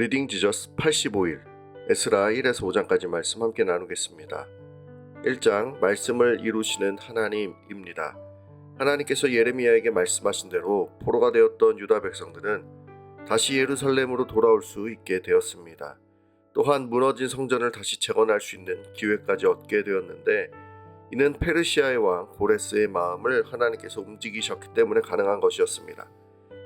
리딩 지저스 85일 에스라 1에서 5장까지 말씀 함께 나누겠습니다. 1장 말씀을 이루시는 하나님입니다. 하나님께서 예레미야에게 말씀하신 대로 포로가 되었던 유다 백성들은 다시 예루살렘으로 돌아올 수 있게 되었습니다. 또한 무너진 성전을 다시 재건할 수 있는 기회까지 얻게 되었는데 이는 페르시아의 왕 고레스의 마음을 하나님께서 움직이셨기 때문에 가능한 것이었습니다.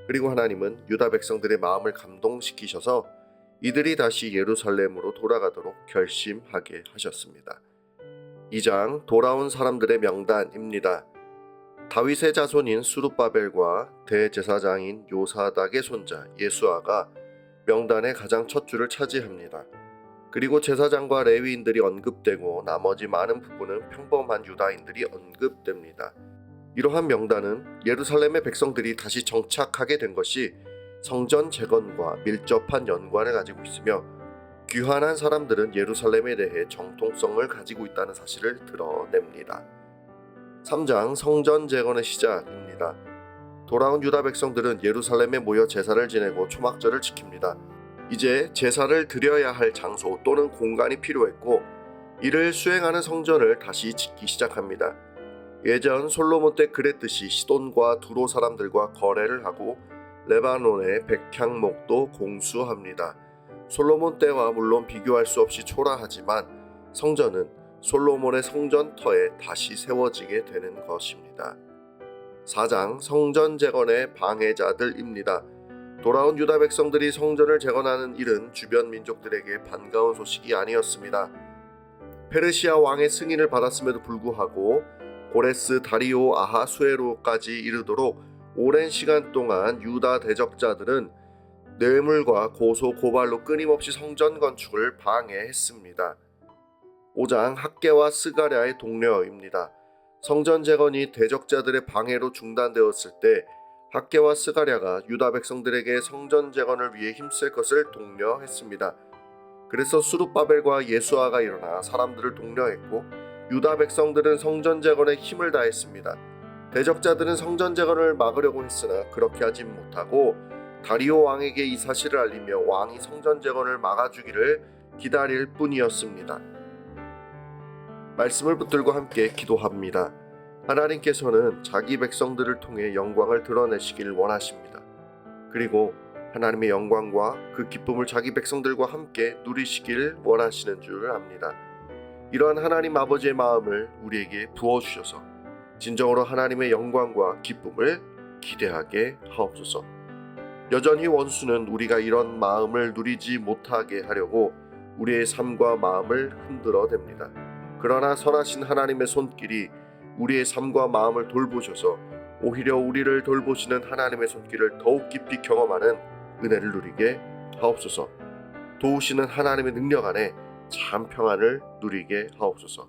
그리고 하나님은 유다 백성들의 마음을 감동시키셔서 이들이 다시 예루살렘으로 돌아가도록 결심하게 하셨습니다. 2장 돌아온 사람들의 명단입니다. 다윗의 자손인 수룹바벨과 대제사장인 요사닥의 손자 예수아가 명단의 가장 첫 줄을 차지합니다. 그리고 제사장과 레위인들이 언급되고 나머지 많은 부분은 평범한 유다인들이 언급됩니다. 이러한 명단은 예루살렘의 백성들이 다시 정착하게 된 것이 성전 재건과 밀접한 연관을 가지고 있으며 귀환한 사람들은 예루살렘에 대해 정통성을 가지고 있다는 사실을 드러냅니다. 3장 성전 재건의 시작입니다. 돌아온 유다 백성들은 예루살렘에 모여 제사를 지내고 초막절을 지킵니다. 이제 제사를 드려야 할 장소 또는 공간이 필요했고 이를 수행하는 성전을 다시 짓기 시작합니다. 예전 솔로몬 때 그랬듯이 시돈과 두로 사람들과 거래를 하고 레바논의 백향목도 공수합니다. 솔로몬 때와 물론 비교할 수 없이 초라하지만 성전은 솔로몬의 성전터에 다시 세워지게 되는 것입니다. 4장 성전 재건의 방해자들입니다. 돌아온 유다 백성들이 성전을 재건하는 일은 주변 민족들에게 반가운 소식이 아니었습니다. 페르시아 왕의 승인을 받았음에도 불구하고 고레스, 다리오, 아하수에로까지 이르도록 오랜 시간 동안 유다 대적자들은 뇌물과 고소 고발로 끊임없이 성전 건축을 방해했습니다. 5장 학계와 스가랴의 동료입니다. 성전 재건이 대적자들의 방해로 중단되었을 때 학계와 스가랴가 유다 백성들에게 성전 재건을 위해 힘쓸 것을 독려했습니다. 그래서 수룹바벨과 예수아가 일어나 사람들을 독려했고 유다 백성들은 성전 재건에 힘을 다했습니다. 대적자들은 성전 재건을 막으려고 했으나 그렇게 하지 못하고 다리오 왕에게 이 사실을 알리며 왕이 성전 재건을 막아주기를 기다릴 뿐이었습니다. 말씀을 붙들고 함께 기도합니다. 하나님께서는 자기 백성들을 통해 영광을 드러내시길 원하십니다. 그리고 하나님의 영광과 그 기쁨을 자기 백성들과 함께 누리시길 원하시는 줄 압니다. 이러한 하나님 아버지의 마음을 우리에게 부어주셔서 진정으로 하나님의 영광과 기쁨을 기대하게 하옵소서. 여전히 원수는 우리가 이런 마음을 누리지 못하게 하려고 우리의 삶과 마음을 흔들어 댑니다. 그러나 선하신 하나님의 손길이 우리의 삶과 마음을 돌보셔서 오히려 우리를 돌보시는 하나님의 손길을 더욱 깊이 경험하는 은혜를 누리게 하옵소서. 도우시는 하나님의 능력 안에 참 평안을 누리게 하옵소서.